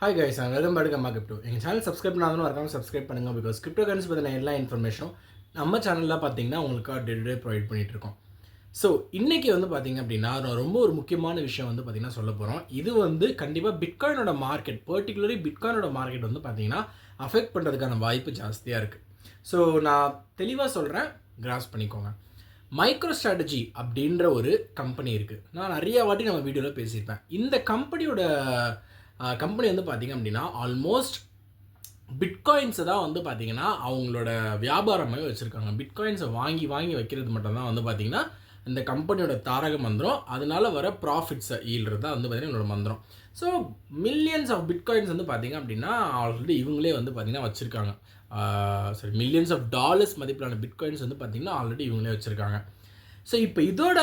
Hi guys நான் welcome back அம்மா crypto எங்கள் சேனல் சப்ஸ்கிரைப் பண்ணாலும் வரக்காமல் சப்ஸ்கிரைப் பண்ணுங்கள் பிகாஸ் கிரிப்டோ கரன்சி பற்றின எல்லா இன்ஃபர்மேஷனும் நம்ம சேனலில் பார்த்தீங்கன்னா உங்களுக்கு டே டே ப்ரொவைட் பண்ணிகிட்ருக்கோம் இருக்கோம். ஸோ இன்றைக்கி வந்து பார்த்தீங்க அப்படின்னா நான் ரொம்ப ஒரு முக்கியமான விஷயம் வந்து பார்த்தீங்கன்னா சொல்ல போகிறோம் இது வந்து கண்டிப்பாக பிட்காயினோட மார்க்கெட் பர்டிகுலரி பிட்காயினோட மார்க்கெட் வந்து பார்த்தீங்கன்னா அஃபெக்ட் பண்ணுறதுக்கான வாய்ப்பு ஜாஸ்தியாக இருக்குது ஸோ நான் தெளிவாக சொல்கிறேன் கிராஸ் பண்ணிக்கோங்க. மைக்ரோ ஸ்ட்ராட்டஜி அப்படின்ற ஒரு கம்பெனி இருக்குது நான் நிறைய வாட்டி நம்ம வீடியோவில் பேசியிருப்பேன். இந்த கம்பெனியோட கம்பெனி வந்து பார்த்திங்க அப்படின்னா ஆல்மோஸ்ட் பிட்காயின்ஸை தான் வந்து பார்த்திங்கன்னா அவங்களோட வியாபாரமாகவே வச்சுருக்காங்க. பிட்காயின்ஸை வாங்கி வாங்கி வைக்கிறது மட்டும்தான் வந்து பார்த்திங்கன்னா இந்த கம்பெனியோட தாரக மந்திரம். அதனால வர ப்ராஃபிட்ஸை ஈல்றது தான் வந்து பார்த்திங்கன்னா என்னோட மந்திரம். ஸோ மில்லியன்ஸ் ஆஃப் பிட்காயின்ஸ் வந்து பார்த்திங்க அப்படின்னா ஆல்ரெடி இவங்களே வந்து பார்த்திங்கன்னா வச்சுருக்காங்க. சரி மில்லியன்ஸ் ஆஃப் டாலர்ஸ் மதிப்பிலான பிட்காயின்ஸ் வந்து பார்த்திங்கன்னா ஆல்ரெடி இவங்களே வச்சுருக்காங்க. ஸோ இப்போ இதோட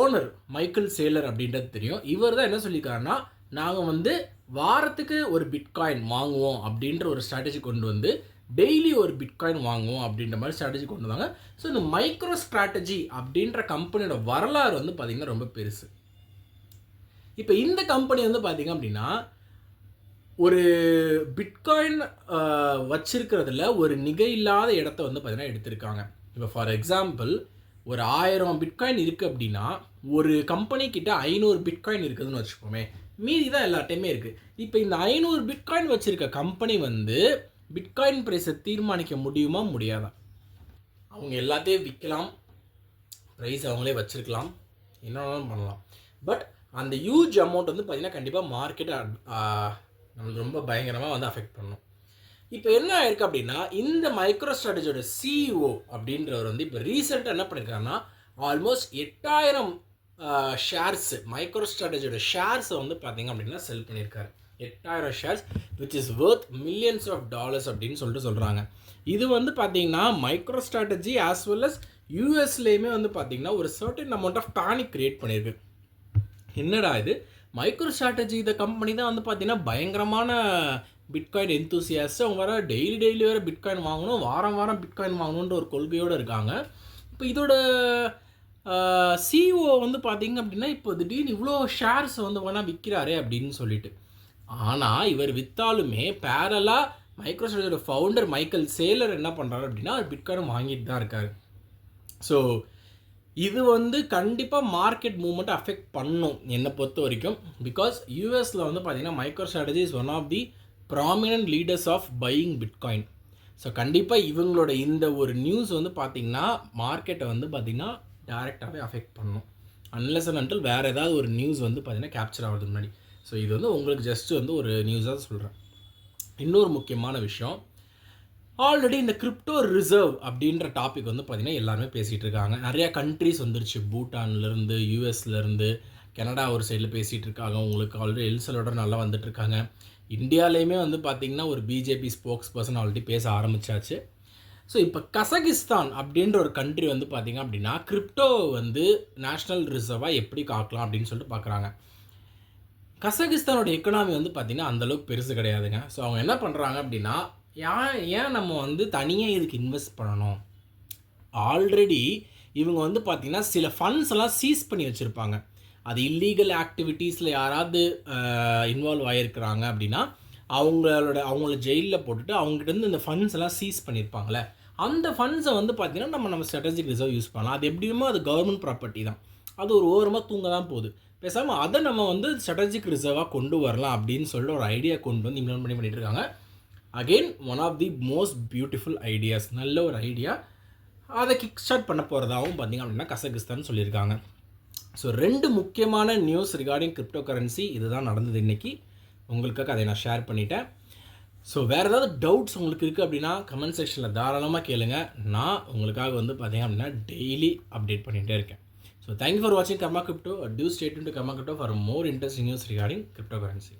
ஓனர் மைக்கேல் சேலர் அப்படின்றது தெரியும். இவர் தான் என்ன சொல்லியிருக்காருன்னா நாங்கள் வந்து வாரத்துக்கு ஒரு பிட்காயின் வாங்குவோம் அப்படின்ற ஒரு ஸ்ட்ராட்டஜி கொண்டு வந்து டெய்லி ஒரு பிட்காயின் வாங்குவோம் அப்படின்ற மாதிரி ஸ்ட்ராட்டஜி கொண்டு வந்தாங்க. ஸோ இந்த மைக்ரோ ஸ்ட்ராட்டஜி அப்படின்ற கம்பெனியோட வரலாறு வந்து பார்த்திங்கன்னா ரொம்ப பெருசு. இப்போ இந்த கம்பெனி வந்து பார்த்திங்க அப்படின்னா ஒரு பிட்காயின் வச்சிருக்கிறதுல ஒரு நிகையில்லாத இடத்த வந்து பார்த்திங்கன்னா எடுத்திருக்காங்க. இப்போ ஃபார் எக்ஸாம்பிள் ஒரு ஆயிரம் பிட்காயின் இருக்குது அப்படின்னா ஒரு கம்பெனி கிட்ட ஐநூறு பிட்காயின் இருக்குதுன்னு வச்சுக்கோமே. மீதி தான் எல்லாட்டையுமே இருக்குது இப்போ இந்த ஐநூறு பிட்காயின் வச்சுருக்க கம்பெனி வந்து பிட்காயின் ப்ரைஸை தீர்மானிக்க முடியுமா முடியாதா? அவங்க எல்லாத்தையும் விற்கலாம் ப்ரைஸ் அவங்களே வச்சுருக்கலாம். என்ன பண்ணலாம். பட் அந்த ஹியூஜ் அமௌண்ட் வந்து பார்த்திங்கன்னா கண்டிப்பாக மார்க்கெட்டை நம்மளுக்கு ரொம்ப பயங்கரமாக வந்து அஃபெக்ட் பண்ணும். இப்போ என்ன ஆயிருக்கு அப்படின்னா இந்த மைக்ரோ ஸ்ட்ராட்டஜியோட சிஇஓ அப்படின்றவர் வந்து இப்போ ரீசெண்டாக என்ன பண்ணியிருக்காருன்னா ஆல்மோஸ்ட் எட்டாயிரம் ஷேர்ஸு மைக்ரோ ஸ்ட்ராட்டஜியோட ஷேர்ஸை வந்து பார்த்தீங்க அப்படின்னா செல் பண்ணியிருக்காரு. எட்டாயிரம் shares which is worth millions of dollars அப்படின்னு சொல்லிட்டு சொல்கிறாங்க இது வந்து பார்த்தீங்கன்னா micro strategy as well as யூஎஸ்லேயுமே வந்து பார்த்தீங்கன்னா ஒரு certain amount of panic create பண்ணியிருக்கு. என்னடா இது? மைக்ரோ ஸ்ட்ராட்டஜி இந்த கம்பெனி தான் வந்து பார்த்தீங்கன்னா பயங்கரமான பிட்காயின் எந்தூசியாஸ்ட் அவங்க வேறு டெய்லி டெய்லி வேறு பிட்காயின் வாங்கணும் வாரம் வாரம் பிட்காயின் வாங்கணுன்ற ஒரு கொள்கையோடு இருக்காங்க. இப்போ இதோட சிஓ வந்து பார்த்தீங்க அப்படின்னா இப்போ திடீர்னு இவ்வளோ ஷேர்ஸ் வந்து வேணால் விற்கிறாரே அப்படின்னு சொல்லிட்டு. ஆனால் இவர் விற்றாலுமே பேரலாக மைக்ரோசாஃப்டோட ஃபவுண்டர் மைக்கேல் சேலர் என்ன பண்ணுறாரு அப்படின்னா அவர் பிட்காயின் வாங்கிட்டு தான் இருக்கார். ஸோ இது வந்து கண்டிப்பாக மார்க்கெட் மூவ்மெண்ட் அஃபெக்ட் பண்ணும் என்னை பொறுத்த வரைக்கும். பிகாஸ் யூஎஸில் வந்து பார்த்தீங்கன்னா MicroStrategy is one of the prominent leaders of buying bitcoin so கண்டிப்பாக இவங்களோட இந்த ஒரு நியூஸ் வந்து பார்த்திங்கன்னா மார்க்கெட்டை வந்து பார்த்திங்கன்னா டேரெக்டாகவே அஃபெக்ட் பண்ணும். அன்லெஸ் அண்ட் அன்டில் வேறு ஏதாவது ஒரு நியூஸ் வந்து பார்த்திங்கன்னா கேப்சர் ஆகிறது முன்னாடி. ஸோ இது வந்து உங்களுக்கு ஜஸ்ட்டு வந்து ஒரு நியூஸாக சொல்கிறேன் இன்னொரு முக்கியமான விஷயம். ஆல்ரெடி இந்த கிரிப்டோ ரிசர்வ் அப்படின்ற டாபிக் வந்து பார்த்திங்கன்னா எல்லாருமே பேசிகிட்டு இருக்காங்க. நிறையா கண்ட்ரிஸ் வந்துருச்சு. பூட்டான்லேருந்து யூஎஸ்லேருந்து கனடா ஒரு சைடில் பேசிகிட்டு இருக்காங்க. உங்களுக்கு ஆல்ரெடி எல்சலோட நல்லா வந்துட்டுருக்காங்க இந்தியாலேயுமே வந்து பார்த்திங்கன்னா ஒரு பிஜேபி ஸ்போக்ஸ் பர்சன் ஆல்ரெடி பேச ஆரம்பித்தாச்சு ஸோ இப்போ கசகிஸ்தான் அப்படின்ற ஒரு கண்ட்ரி வந்து பார்த்திங்க அப்படின்னா கிரிப்டோ வந்து நேஷ்னல் ரிசர்வாக எப்படி காக்கலாம் அப்படின்னு சொல்லிட்டு பார்க்குறாங்க கசகிஸ்தானோட எக்கனாமி வந்து பார்த்திங்கன்னா அந்தளவுக்கு பெருசு கிடையாதுங்க. ஸோ அவங்க என்ன பண்ணுறாங்க அப்படின்னா ஏன் ஏன் நம்ம வந்து தனியாக இதுக்கு இன்வெஸ்ட் பண்ணணும்? ஆல்ரெடி இவங்க வந்து பார்த்திங்கன்னா சில ஃபண்ட்ஸ் எல்லாம் சீஸ் பண்ணி வச்சுருப்பாங்க. அது இல்லீகல் ஆக்டிவிட்டீஸில் யாராவது இன்வால்வ் ஆகிருக்கிறாங்க அப்படின்னா அவங்களோட அவங்கள ஜெயிலில் போட்டுட்டு அவங்ககிட்ட இந்த ஃபண்ட்ஸ் எல்லாம் சீஸ் பண்ணியிருப்பாங்களே அந்த ஃபண்ட்ஸை வந்து பார்த்திங்கன்னா நம்ம நம்ம ஸ்ட்ராட்டஜிக் ரிசர்வ் யூஸ் பண்ணலாம். அது எப்படியுமோ அது கவர்மெண்ட் ப்ராப்பர்ட்டி தான். அது ஒரு ஓரமாக தூங்க தான் போகுது. பேசாமல் அதை நம்ம வந்து ஸ்ட்ராட்டஜிக் ரிசர்வாக கொண்டு வரலாம் அப்படின்னு சொல்லிட்டு ஒரு ஐடியா கொண்டு வந்து இம்ப்ளிமெண்ட் பண்ணி பண்ணிட்டு இருக்காங்க. Again one of the most beautiful ideas நல்ல ஒரு ஐடியா அதை கிக் ஸ்டார்ட் பண்ண போகிறதாகவும் பார்த்திங்க அப்படின்னா கசகிஸ்தான் சொல்லியிருக்காங்க. ஸோ ரெண்டு முக்கியமான நியூஸ் ரிகார்டிங் கிரிப்டோ கரன்சி இதுதான் நடந்தது இன்றைக்கி உங்களுக்காக அதை நான் ஷேர் பண்ணிட்டேன். ஸோ வேறு ஏதாவது டவுட்ஸ் உங்களுக்கு இருக்குது அப்படின்னா கமெண்ட் செக்ஷனில் தாராளமாக கேளுங்க. நான் உங்களுக்காக வந்து பார்த்தீங்க அப்படின்னா டெய்லி அப்டேட் பண்ணிகிட்டே இருக்கேன். ஸோ தேங்க்யூ ஃபார் வாட்சிங் Karma Crypto due state to Karma Crypto for more interesting news regarding crypto currency